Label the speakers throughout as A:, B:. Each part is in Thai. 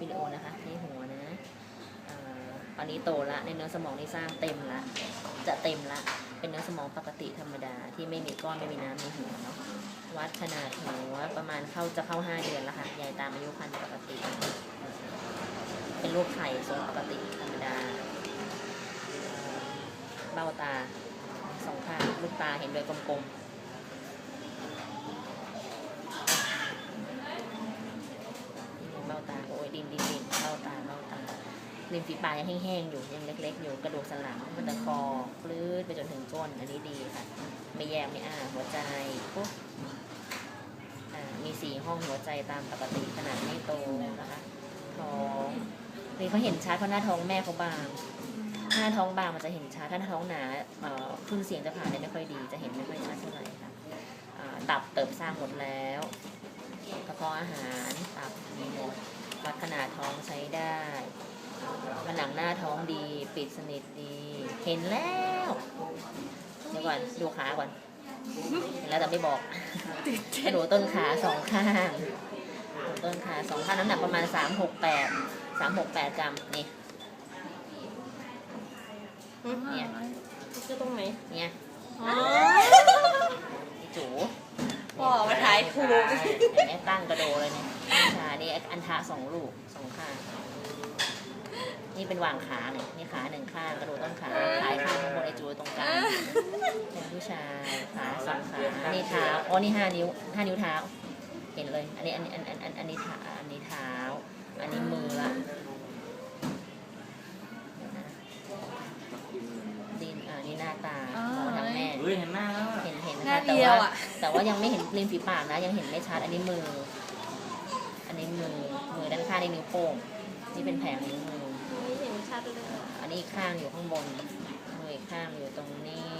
A: วิดีโอนะคะที่หัวนะเอ่อตอนนี้โตละในเนื้อสมองที่สร้างเต็มละ จะเต็มละ เป็นเนื้อสมองปกติธรรมดาที่ไม่มีก้อนไม่มีน้ำในหัวเนาะ วัดขนาดหัวประมาณเข้าจะเข้าห้าเดือนแล้วค่ะ ยายตามอายุคันปกติ เป็นรูปไข่ทรงปกติธรรมดา เบ้าตาสองข้างลูกตาเห็นโดยกลมๆเบ้าตาโอ้ยดินดินดินเบ้าตาเบ้าตา ริมฝีปากยังแห้งๆอยู่ยังเล็ก ๆ อยู่กระดูกสันหลังมันตะคอปลื้ดไปจนถึงก้นอันนี้ดีค่ะ ไม่แยกไม่อ้าหัวใจปุ๊บมีสี่ห้องหัวใจตามปกติขนาดไม่โตนะคะท้องนี่เขาเห็นชัดเพราะหน้าท้องแม่เขาบาง หน้าท้องบางมันจะเห็นชัดถ้าหน้าท้องหนาเอ่อคลื่นเสียงจะผ่านได้ไม่ค่อยดีจะเห็นไม่ค่อยชัดเท่าไหร่ค่ะตับเติบสร้างหมดแล้วกระเพาะอาหารตับมีหมดวัดขนาดท้องใช้ได้ ผนังหน้าท้องดี ปิดสนิทดี เห็นแล้วเดี๋ยวก่อนดูขาก่อน เห็นแล้วแต่ไม่บอกกระดูกต้นขาสองข้างกระดูกต้นขาสองข้างน้ำหนักประมาณสามหกแปดสามหกแปดกรัมนี่เนี่ย
B: จะตรงไหน
A: เนี่ย
B: อ๋อ
A: พี่จู
B: พ่อมายถูก
A: ไหมตั้งกระโดเลยเนี่ยขานี่อันทะสองลูกสองข้าง นี่เป็นวางขาเนี่ยนี่ขาหนึ่งข้างกระโดดต้นขาขายข้างข้างบนไอจูตรงกลางเป็นผู้ชายขาสองขานี่เท้าอ๋อนี่ห้านิ้วห้านิ้วเท้า เห็นเลย อันนี้อันนี้อันอันอันอันนี้เท้าอันนี้เท้า อันนี้มือละเดี๋ยวนะดินอ่านี่หน้าตาหมอทำแม่
C: เฮ้ ยเห็นหน้าแล้วอะ
A: เห็นเห็น
B: หน้า
A: ค่ะแต่
B: เดียว
A: ว่า
B: อะ
A: แต่ว่ายังไม่เห็นริมฝีปากนะ ยังเห็นไม่ชัดอันนี้มือ อันนี้มือมือด้านข้างนี่นิ้วโป้งนี่เป็นแผงนิ้วมือ
B: ไม่เห็นชัดเลยอะ
A: อันนี้อีกข้างอยู่ข้างบนมืออีกข้างอยู่ตรงนี้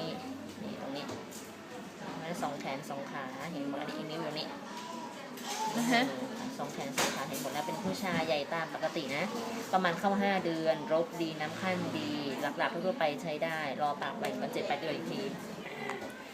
A: นี่ตรงนี้แล้วสองแขนสองขาเห็นหมดอันนี้อีกนิ้วอยู่นี่สองแขนสองขาเห็นหมดแล้วเป็นผู้ชายใหญ่ตามปกตินะ ประมาณเข้าห้าเดือน รบดีน้ำขั้นดี หลักๆทั่วๆไปใช้ได้ รอปากไปกันเจ็ดแปดเดือนอีกที